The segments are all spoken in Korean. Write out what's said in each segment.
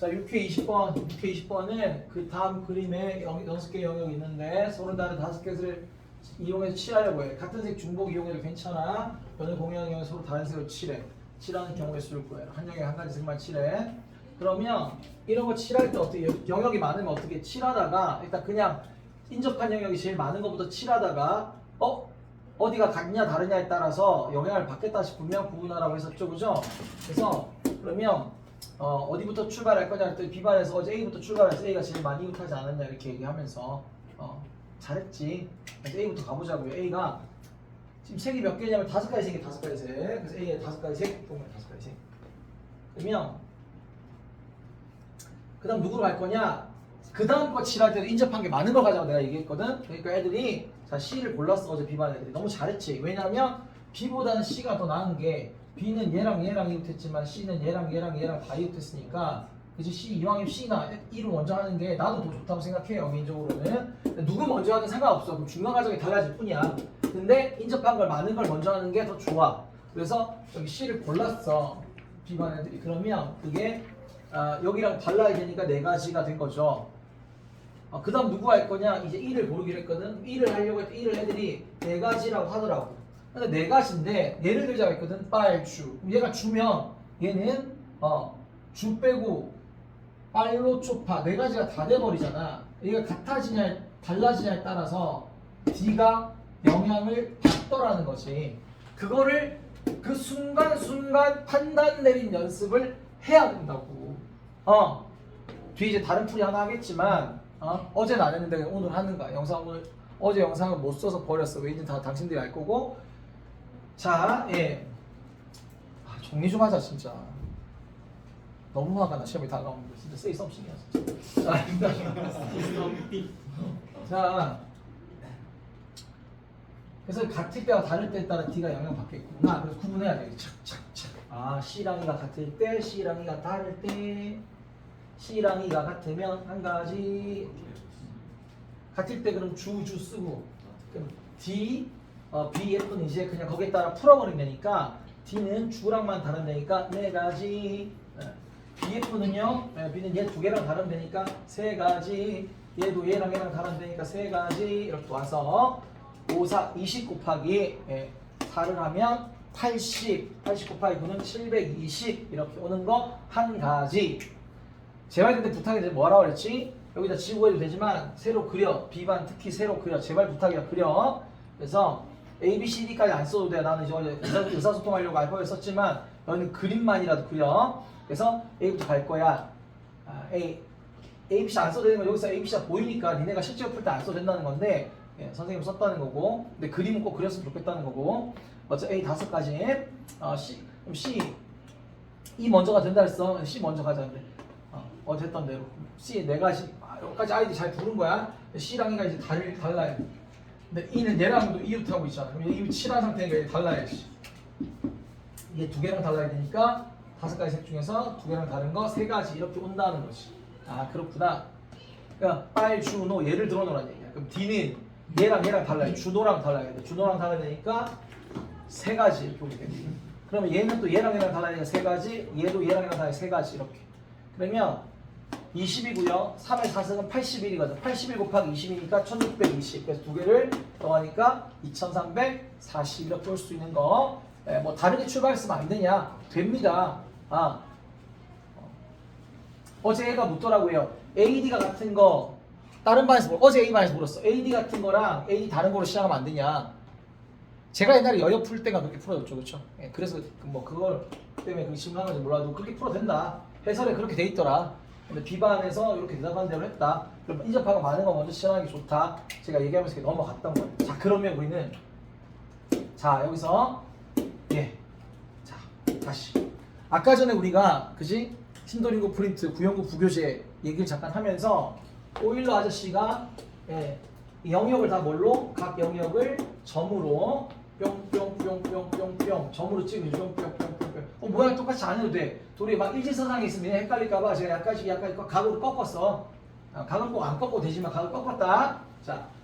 자, 6회 20번, 6회 20번은 그 다음 그림에 6개 영역이 있는데 서로 다른 5개를 이용해서 칠하려고 해. 같은 색 중복 이용해도 괜찮아. 변을 공유하는 경우에 서로 다른 색으로 칠해. 칠하는 경우에 쓸 거예요. 한 영역에 한 가지 색만 칠해. 그러면 이런 거 칠할 때 어떻게 영역이 많으면 어떻게 칠하다가 일단 그냥 인접한 영역이 제일 많은 것부터 칠하다가 어 어디가 같냐 다르냐에 따라서 영향을 받겠다 싶으면 구분하라고 했었죠 그죠? 그래서 그러면 어, 어디부터 출발할 거냐 했더니 비반에서 어제 A부터 출발해서 A가 제일 많이 이웃하지 않았냐 이렇게 얘기하면서 어, 잘했지. 그래서 A부터 가보자고요. A가 지금 색이 몇 개냐면 다섯 가지 색이 다섯 가지 색 그래서 A에 다섯 가지 색 보면 다섯 가지 색 그러면 그 다음 누구로 갈 거냐? 그 다음 거 칠할 때도 인접한 게 많은 걸 가자고 내가 얘기했거든. 그러니까 애들이 자 C를 골랐어 어제 B반 애들이 너무 잘했지. 왜냐면 B보다는 C가 더 나은 게 B는 얘랑 얘랑 이웃했지만 C는 얘랑 얘랑 얘랑 다 이웃했으니까 그치? C 이왕이면 C나 1을 먼저 하는 게 나도 더 좋다고 생각해요 개인적으로는. 누구 먼저 하든 상관없어. 그럼 중간 과정이 달라질 뿐이야. 근데 인접한 걸 많은 걸 먼저 하는 게 더 좋아. 그래서 여기 C를 골랐어 B반 애들이. 그러면 그게 아, 여기랑 달라야 되니까 네 가지가 된 거죠. 어, 그 다음 누구 할 거냐? 이제 1을 고르기로 했거든. 1을 하려고 했더니 1을 애들이 네 가지라고 하더라고. 근데 네 가지인데 예를 들자고 했거든. 빨주. 얘가 주면 얘는 어, 주 빼고 빨로 초파 네 가지가 다 돼버리잖아. 얘가 같아지냐 달라지냐에 따라서 D가 영향을 받더라는 거지. 그거를 그 순간순간 판단 내린 연습을 해야 된다고. 어. 뒤에 이제 다른 풀이 하나 하겠지만 어? 어제는 안 했는데 오늘 하는 거야. 영상 오늘 어제 영상을 못 써서 버렸어. 왜인지 다 당신들이 알 거고. 자, 예. 아, 정리 좀 하자 진짜. 너무 화가 나 시험이 다가오는데 진짜 세이 썸씽이야 진짜. 아, 자, 그래서 같을 때와 다를 때에 따라 D가 영향 받겠구나. 그래서 구분해야 돼. 착착착. 아, C랑 E가 같을 때, C랑 E가 다를 때. C랑 E가 같으면 한 가지 같을 때 그럼 주주 쓰고 그럼 D 어, B, F는 이제 그냥 거기에 따라 풀어버리면 되니까 D는 주랑만 다른다니까 네 가지. 예. B, F는요? 예, B는 얘 두 개랑 다르면 되니까 세 가지. 얘도 얘랑 얘랑 다르면 되니까 세 가지. 이렇게 와서 5, 4, 20 곱하기 예, 4를 하면 80, 80 곱하기 9는 720 이렇게 오는 거 한 가지. 제발 근데 부탁이 돼 뭐라고 그랬지? 여기다 지우고 해도 되지만 새로 그려. B반 특히 새로 그려. 제발 부탁이야. 그려. 그래서 A, B, C, D까지 안 써도 돼 나는 이제 의사, 의사소통하려고 알파벳 썼지만 너는 그림만이라도 그려. 그래서 A부터 갈 거야. 아, A, A, B, C 안 써도 되는 건 여기서 A, B, C가 보이니까 니네가 실제로 풀 때 안 써도 된다는 건데 예, 선생님 썼다는 거고 근데 그림은 꼭 그렸으면 좋겠다는 거고. 먼저 A 다섯 가지. 어, C, 그럼 C. E 먼저가 된다 했어. C 먼저 가자. 그래. 어, 어제 했던 대로. C 네 가지. 아, 여기까지 아이디 잘 부른 거야. C랑 E가 이제 달, 달라요 근데 E는 얘랑도 이웃하고 있잖아. 그럼 이웃 칠한 상태니까 얘 달라야지. 이게 두 개랑 달라야 되니까 다섯 가지 색 중에서 두 개랑 다른 거 세 가지 이렇게 온다는 거지. 아 그렇구나. 그러니까 빨, 주, 노 예를 들어 놓으란 얘기야. 그럼 D는 얘랑 얘랑 달라요 주노랑 달라야 돼. 주노랑 달라야 되니까 세 가지 이렇게 오게 돼 그러면 얘는 또 얘랑 얘랑 달라야 되니까 세 가지 얘도 얘랑 얘랑 달라야 세 가지 이렇게. 그러면 20이고요. 3의 4승은 81이거든. 81 곱하기 20이니까 1620. 그래서 두 개를 더하니까 2340 이렇게 올 수 있는 거. 예, 뭐 다르게 출발했으면 안 되냐? 됩니다. 아. 어제 애가 묻더라고요. AD가 같은 거 다른 반에서 물 어제 A 반에서 물었어. AD 같은 거랑 AD 다른 거로 시작하면 안 되냐? 제가 옛날에 여여 풀 때가 그렇게 풀어줬죠, 그렇죠? 예, 그래서 그뭐 그걸 때문에 질문한 건지 몰라도 그렇게 풀어도 된다. 해설에 그렇게 돼 있더라. 근데 비반에서 이렇게 대답한 대로 했다. 그럼 인접하고 많은 거 먼저 게 좋다. 제가 얘기하면서 넘어갔던 거예요. 자, 그러면 우리는 자 여기서 예, 자 다시 아까 전에 우리가 그지 신도림고 프린트 구형구 부교재 얘기를 잠깐 하면서 오일러 아저씨가 예, 이 영역을 다 뭘로 각 영역을 점으로 뿅뿅뿅뿅뿅뿅 점으로 찍으면 뿅뿅뿅뿅뿅 어, 모양 똑같이 안 해도 돼 둘이 막 일직선상에 있으면 헷갈릴까봐 제가 약간씩 약간 각으로 꺾었어 아, 각은 꼭안 꺾어도 되지만 각을 꺾었다 자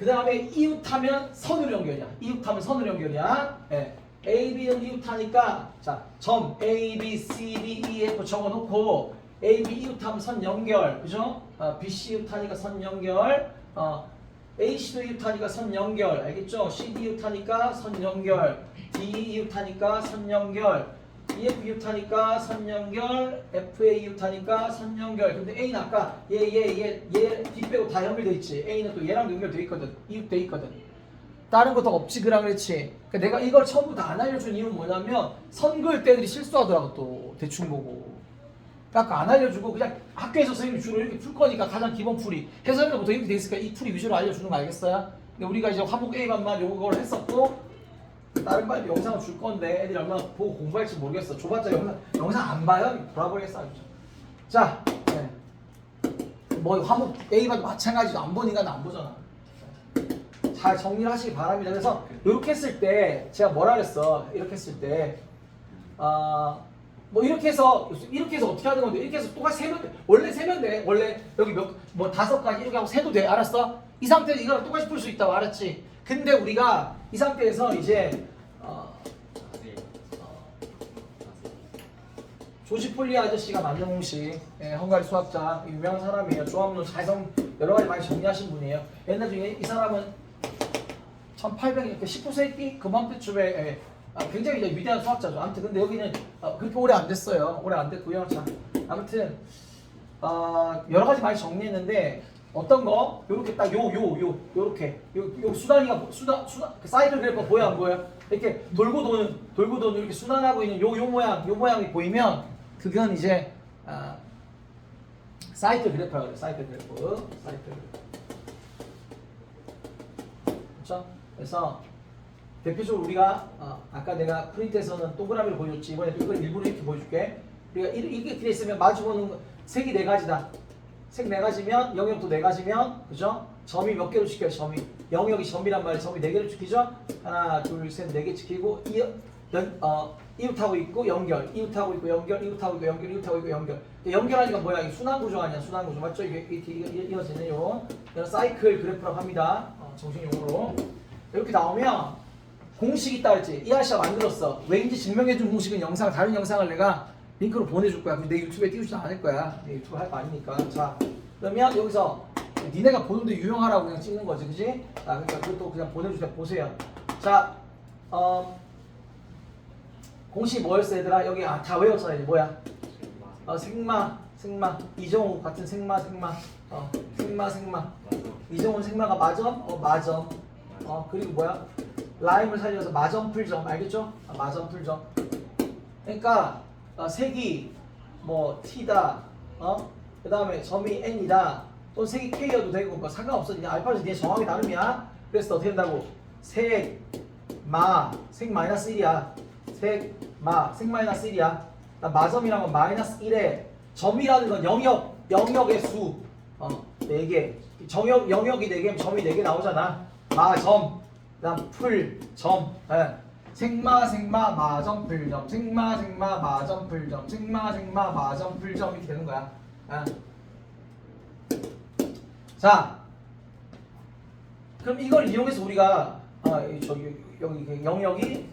그 다음에 이웃하면 선으로 연결이야. 이웃하면 선으로 연결이야. 예. A, B는 이웃하니까 자, 점 A, B, C, D, E, F 적어놓고 A, B 이웃하면 선 연결, 그죠? 어, B, C 이웃하니까 선 연결, 어, A, C도 이웃하니까 선 연결, 알겠죠? C, D 이웃하니까 선 연결, D, E 이웃하니까 선 연결, EF 이웃하니까 선 연결, FA 이웃하니까 선 연결. 근데 A는 아까 얘, 얘, 얘, 얘, D 빼고 다 연결돼 있지. A는 또 얘랑 연결돼 있거든. 이웃돼 있거든. 다른 거 더 없지 그라 그랬지. 그러니까 내가 이걸 처음부터 다안 알려준 이유는 뭐냐면 선 그을 때 애들이 실수하더라고 또 대충 보고. 그러니까 안 알려주고 그냥 학교에서 선생님이 주로 이렇게 풀 거니까 가장 기본 풀이 해설부터 이렇게 돼 있으니까 이 풀이 위주로 알려주는 거 알겠어요? 근데 우리가 이제 화목 A반만 요걸 했었고 다른 반 영상을 줄 건데 애들이 얼마나 보고 공부할지 모르겠어. 줘봤자 영상 영상 안 봐요? 돌아버리겠어. 자, 네. 뭐 화목 A반도 마찬가지로 안 보니까 안 보잖아. 잘 정리를 하시기 바랍니다. 그래서 이렇게 했을 때 제가 뭐라 그랬어? 이렇게 했을 때 아, 뭐 이렇게 해서 이렇게 해서 어떻게 하는 건데 이렇게 해서 똑같이 세면 돼. 원래 세면 돼. 원래 여기 몇 뭐 다섯 가지 이렇게 하고 세도 돼. 알았어? 이 상태에서 이거랑 똑같이 풀 수 있다고 알았지? 근데 우리가 이 상태에서 이제 어, 조지 폴리 아저씨가 만든 공식, 예, 헝가리 수학자, 유명한 사람이에요. 조합론 잘성 여러 가지 많이 정리하신 분이에요. 옛날 중에 이 사람은 1800, 19세기 그맘때쯤에 예, 아, 굉장히 위대한 수학자죠. 아무튼 근데 여기는 어, 그렇게 오래 안 됐어요. 오래 안 됐고요. 자, 아무튼 어, 여러 가지 많이 정리했는데 어떤 거 요렇게 딱 요 요 요 요렇게 요, 요 수단이가 수단 수단 그 사이클 그래프 보여 안 보여? 이렇게 돌고 도는 돌고 도는 이렇게 순환하고 있는 요 요 모양 요 모양이 보이면 그건 이제 아, 사이클 그래프라고 그래요. 사이클 그래프. 사이클 그래프. 그렇죠? 그래서 대표적으로 우리가 어, 아까 내가 프린트에서는 동그라미를 보여줬지 이번에 또 이걸 일부러 이렇게 보여줄게. 우리가 이- 이렇게 돼 있으면 마주보는 거- 색이 네 가지다. 색 네 가지면 영역도 네 가지면 그죠? 점이 몇 개로 지켜요 점이? 영역이 점이란 말이에요 점이 네 개로 지키죠? 하나 둘셋네 개 지키고 이, 연, 어, 이웃하고 있고 연결. 이웃하고 있고 연결 이웃하고 있고 연결 이웃하고 있고 연결. 연결하니까 뭐야? 이게 순환 구조 아니야 순환 구조. 맞죠? 이게 이게 이어지는 요. 이런 사이클 그래프라고 합니다. 어, 정식 용어로. 이렇게 나오면 공식 있다 그랬지. 이 아저씨가 만들었어. 왜인지 증명해준 공식은 영상 다른 영상을 내가 링크로 보내줄 거야. 내 유튜브에 띄우지도 않을 거야. 내 유튜브 할 거 아니니까. 자 그러면 여기서 니네가 보는데 유용하라고 그냥 찍는 거지 그지? 자 그러니까 그것도 그냥 보내주세요. 보세요. 자 어, 공식 뭐였어 얘들아? 여기 아, 다 외웠잖아 이제. 뭐야? 어, 생마 생마. 이정우 같은 생마 생마. 어, 생마 생마. 이정훈 생마가 마점? 어 마점 어 그리고 뭐야? 라임을 살려서 마점 풀점 알겠죠? 아, 마점 풀점. 그러니까 어, 색이 뭐 t다 어? 그 다음에 점이 n이다. 또 색이 k여도 되고 뭐 상관없어. 그냥 알파벳이 네 정확히 나름이야. 그래서 어떻게 된다고? 색, 마, 색 마이너스 1이야. 색, 마, 색 마이너스 1이야. 나 마점이란 건 마이너스 1에 점이라는 건 영역, 영역의 수. 어, 4개. 정역, 영역이 4개면 점이 4개 나오잖아. 마점, 그 다음 풀, 점. 예. 생마, 생마, 마점, 풀점. 생마, 생마, 마점, 풀점. 생마, 생마, 마점, 풀점 이렇게 되는 거야. 예. 자. 그럼 이걸 이용해서 우리가 아, 이 저기 여기 그 영역이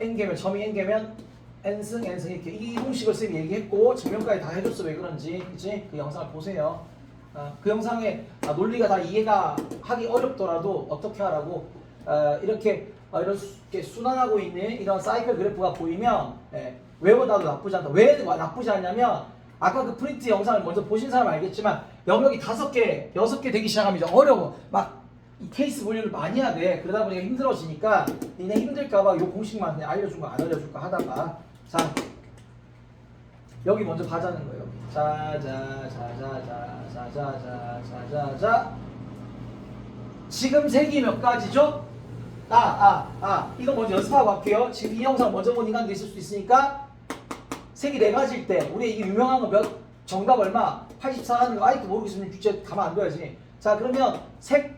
n개면 점이 n개면 n승 n승 이렇게 이 공식을 쌤이 얘기했고 증명까지 다 해줬어. 왜 그런지. 그치? 그 영상을 보세요. 아, 그 영상에 아, 논리가 다 이해가 하기 어렵더라도 어떻게 하라고 아, 이렇게 아, 이렇게 순환하고 있는 이런 사이클 그래프가 보이면 예, 외워놔도 나쁘지 않다 왜 나쁘지 않냐면 아까 그 프린트 영상을 먼저 보신 사람 알겠지만 영역이 다섯 개, 여섯 개 되기 이제 어려워. 막 이 케이스 분류를 많이 해야 돼. 그러다 보니까 힘들어지니까 니네 힘들까봐 요 공식만 그냥 알려준 거 안 알려줄까 하다가 자 여기 먼저 가자는 거예요. 자자자자자자자자자자 지금 색이 몇 가지죠? 아, 아, 아, 이거 먼저 연습하고 갈게요. 지금 이 영상 먼저 본 인간도 있을 수 있으니까 색이 네 가지일 때 우리 이게 유명한 거 몇 정답 얼마? 84 하는 거 아직도 모르겠으면 주제 가만 안 둬야지. 자 그러면 색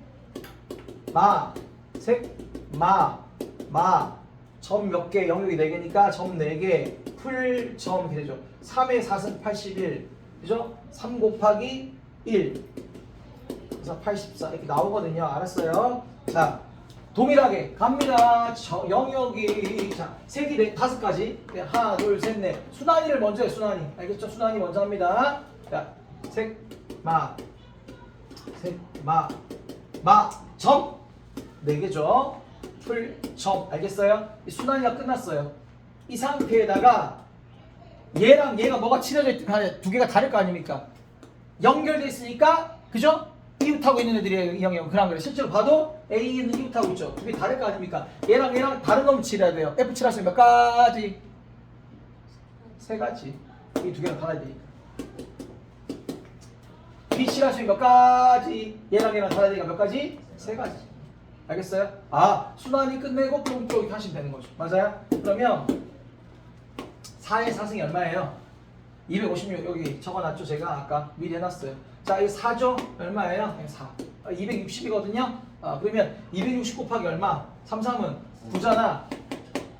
마 색 마 마. 점 몇 개? 영역이 4개니까 점 4개 풀점 이렇게 되죠. 3의 4승 81 그죠? 3 곱하기 1 그래서 84 이렇게 나오거든요. 알았어요? 자 동일하게 갑니다. 저 영역이 자 색이 네, 다섯 가지 네, 하나 둘 셋 넷 순환이를 먼저 해 순환이 알겠죠? 순환이 먼저 합니다. 자색마색마마점 네 개죠. 풀점 알겠어요? 이 순환이가 끝났어요. 이 상태에다가 얘랑 얘가 뭐가 칠해져 있든 두 개가 다를 거 아닙니까? 연결돼 있으니까 그죠? 이웃하고 있는 애들이에요 이 영역 그런 거를 실제로 봐도 A는 이웃하고 있죠 두 개 다를 거 아닙니까? 얘랑 얘랑 다른 놈 칠해야 돼요 F 칠하시면 몇 가지? 세 가지 이 두 개랑 달아야 되니까 B 칠하시면 몇 가지? 얘랑 얘랑 달아야 되니까 몇 가지? 세 가지 알겠어요? 아 순환이 끝내고 이렇게 하시면 되는 거죠 맞아요? 그러면 4의 4승이 얼마예요? 256 여기 적어놨죠 제가 아까 미리 해놨어요 자 이거 4죠? 얼마예요? 4 260이거든요 아, 그러면 260 곱하기 얼마? 3, 3은 9잖아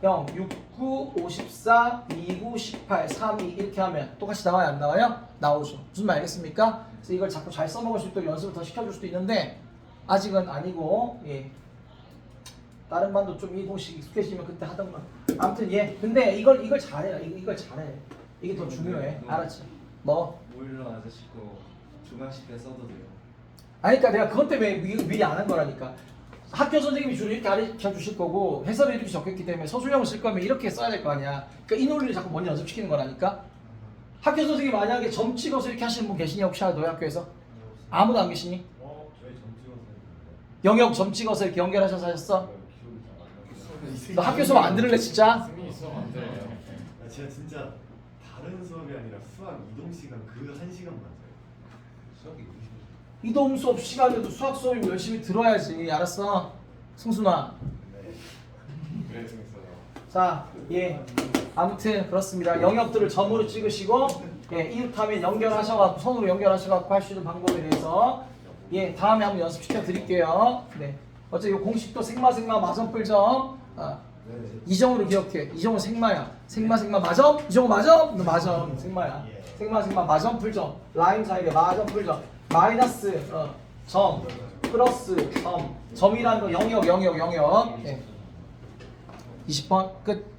0, 6, 9, 54, 2, 9, 18, 3, 2 이렇게 하면 똑같이 나와요 안 나와요? 나오죠 무슨 말 알겠습니까? 그래서 이걸 자꾸 잘 써먹을 수 있도록 연습을 더 시켜줄 수도 있는데 아직은 아니고 예. 다른 반도 좀 이동식 익숙해지면 그때 하던가. 아무튼 예. 근데 이걸 이걸 잘해. 이걸, 이걸 잘해. 이게 더 중요해. 알았지? 뭐? 오일러 아저씨 거 중학식 때 써도 돼요. 아니 그러니까 내가 그것 때문에 미, 미리 안 한 거라니까. 학교 선생님이 주로 이렇게 가르쳐 주실 거고 해설을 이렇게 적혔기 때문에 서술형을 쓸 거면 이렇게 써야 될 거 아니야. 그러니까 이 논리를 자꾸 먼저 연습시키는 거라니까. 학교 선생님 만약에 점 찍어서 이렇게 하시는 분 계시니 혹시 너희 학교에서? 아무도 안 계시니? 어, 저희 점 찍어서 했는데. 영역 점 찍어서 이렇게 연결하셔서 하셨어? 기억이 잘안 나요. 너 학교 수업 안 들을래 진짜? 승민이 수업 안 들어요. 아, 제가 진짜 다른 수업이 아니라 수학 이동 시간 그 한 시간 맞아요. 수학 이 이동 수업 시간에도 수학 수업이면 열심히 들어야지. 알았어? 승순아. 네. 자, 예. 아무튼 그렇습니다. 영역들을 점으로 찍으시고 예, 이웃하면 연결하셔갖고 손으로 연결하셔갖고 할 수 있는 방법에 대해서 예, 다음에 한번 연습시켜 드릴게요. 네. 어차피 이 공식도 생마 생마 마점뿔점 아, 이정으로 기억해. 이정은 생마야. 생마 생마 마점. 이정은 마점. 너 마점. 생마야. 생마 생마 마점 풀점. 라인 사이에 마점 풀점. 마이너스 어, 점 플러스 점. 점이라는 거 영역 영역 영역. 예. 20번 끝.